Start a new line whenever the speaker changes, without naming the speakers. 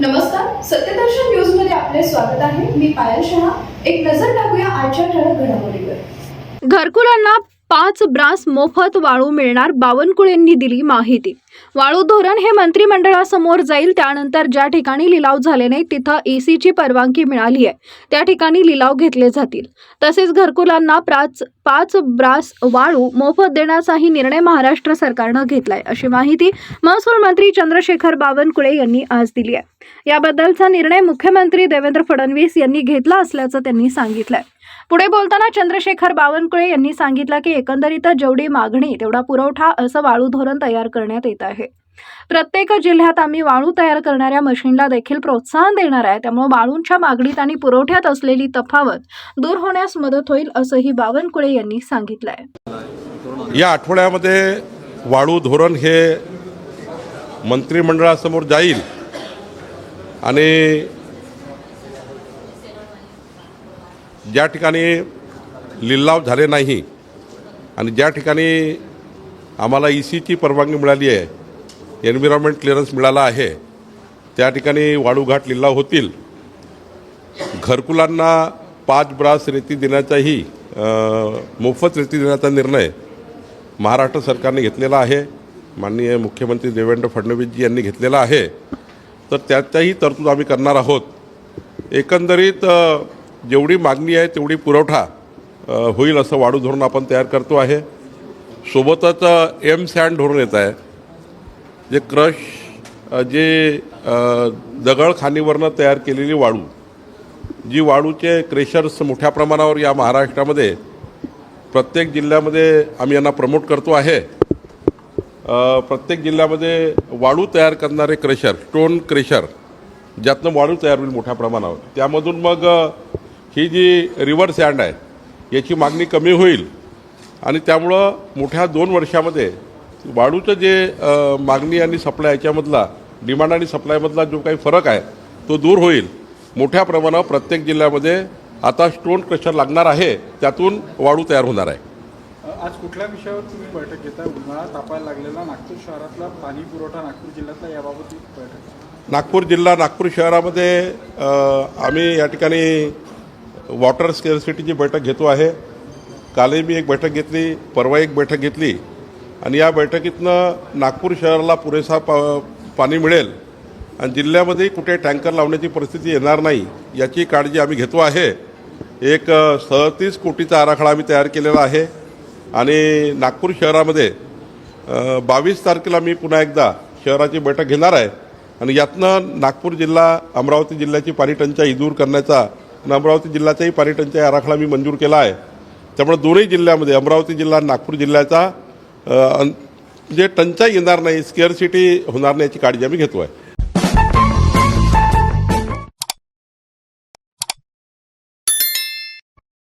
नमस्कार सत्यदर्शन न्यूजमध्ये आपले स्वागत आहे. मी पायल शहा. एक नजर टाकूया आजच्या ठळक घडामोडीवर.
घरकुलांना पाच ब्रास मोफत वाळू मिळणार बावनकुळेंनी दिली माहिती. वाळू धोरण हे मंत्रिमंडळासमोर जाईल त्यानंतर ज्या ठिकाणी लिलाव झाले नाही तिथं एसीची परवानगी मिळाली आहे. त्या ठिकाणी लिलाव घेतले जातील. तसेच घरकुलांना पाच पाच ब्रास वाळू मोफत देण्याचाही निर्णय महाराष्ट्र सरकारनं घेतलाय अशी माहिती महसूल मंत्री चंद्रशेखर बावनकुळे यांनी आज दिली आहे. याबद्दलचा निर्णय मुख्यमंत्री देवेंद्र फडणवीस यांनी घेतला असल्याचं त्यांनी सांगितलंय. पुढे बोलताना चंद्रशेखर बावनकुळे यांनी सांगितलं की एकंदरीत जेवढी मागणी तेवढा पुरवठा असं वाळू धोरण तयार करण्यात येत आहे. प्रत्येक जिल्ह्यात आम्ही वाळू तयार करणाऱ्या मशीनला देखील प्रोत्साहन देणार आहे. त्यामुळे वाळूंच्या मागणीत आणि पुरवठ्यात असलेली तफावत दूर होण्यास मदत होईल असंही बावनकुळे यांनी सांगितलं आहे
या आठवड्यामध्ये वाळू धोरण हे मंत्रिमंडळासमोर जाईल आणि ज्या ठिकाणी लिलाव झाले नाही आणि ज्या ठिकाणी आम्हाला ई सीची परवानगी मिळाली आहे एन्व्हिरॉन्मेंट क्लिअरन्स मिळाला आहे. त्या ठिकाणी वाळूघाट लिलाव होतील. घरकुलांना पाच ब्रास रेती देण्याचाही मोफत रेती देण्याचा निर्णय महाराष्ट्र सरकारने घेतलेला आहे. माननीय मुख्यमंत्री देवेंद्र फडणवीसजी यांनी घेतलेला आहे. तर त्याच्याही तरतूद आम्ही करणार आहोत. एकंदरीत जेवढी मागणी आहे तेवढी पुरवठा होईल असं वाढू धोरण आपण तयार करतो आहे. सोबतच एम सँड धोरण येत आहे. जे क्रश जे दगडखानीवरनं तयार केलेली वाळू जी वाळूचे क्रेशर्स मोठ्या प्रमाणावर या महाराष्ट्रामध्ये प्रत्येक जिल्ह्यामध्ये आम्ही यांना प्रमोट करतो आहे. प्रत्येक जिल्ह्यामध्ये वाळू तयार करणारे क्रेशर स्टोन क्रेशर ज्यातनं वाळू तयार होईल मोठ्या प्रमाणावर. त्यामधून मग ही जी रिव्हर सँड आहे याची मागणी कमी होईल. आणि त्यामुळं मोठ्या दोन वर्षामध्ये वाळूचं जे मागणी आणि सप्लाय याच्यामधला डिमांड आणि सप्लायमधला जो काही फरक आहे तो दूर होईल. मोठ्या प्रमाणावर प्रत्येक जिल्ह्यामध्ये आता स्टोन क्रशर लागणार आहे त्यातून वाळू तयार होणार आहे.
आज कुठल्या विषयावर तुम्ही बैठक घेताय? उन्हाळा तापायला लागलेला नागपूर शहरातला पाणी पुरवठा नागपूर जिल्ह्यातला याबाबत बैठक.
नागपूर जिल्हा नागपूर शहरामध्ये आम्ही या ठिकाणी वॉटर स्केअरसिटीची बैठक घेतो आहे. कालही मी एक बैठक घेतली परवा एक बैठक घेतली. आणि या बैठकीतनं नागपूर शहराला पुरेसा पा पाणी मिळेल आणि जिल्ह्यामध्ये कुठे टँकर लावण्याची परिस्थिती येणार नाही याची काळजी आम्ही घेतो आहे. एक सदतीस कोटीचा आराखडा आम्ही तयार केलेला आहे आणि नागपूर शहरामध्ये बावीस तारखेला मी पुन्हा एकदा शहराची बैठक घेणार आहे आणि यातनं नागपूर जिल्हा अमरावती जिल्ह्याची पाणी टंचाई दूर करण्याचा आणि अमरावती जिल्ह्याचाही पाणी टंचाई आराखडा मी मंजूर केला आहे. त्यामुळे दोन्ही जिल्ह्यामध्ये अमरावती जिल्हा नागपूर जिल्ह्याचा म्हणजे जे टंचाई येणार नाही स्केअर सिटी होणार नाही याची काळजी आम्ही घेतो आहे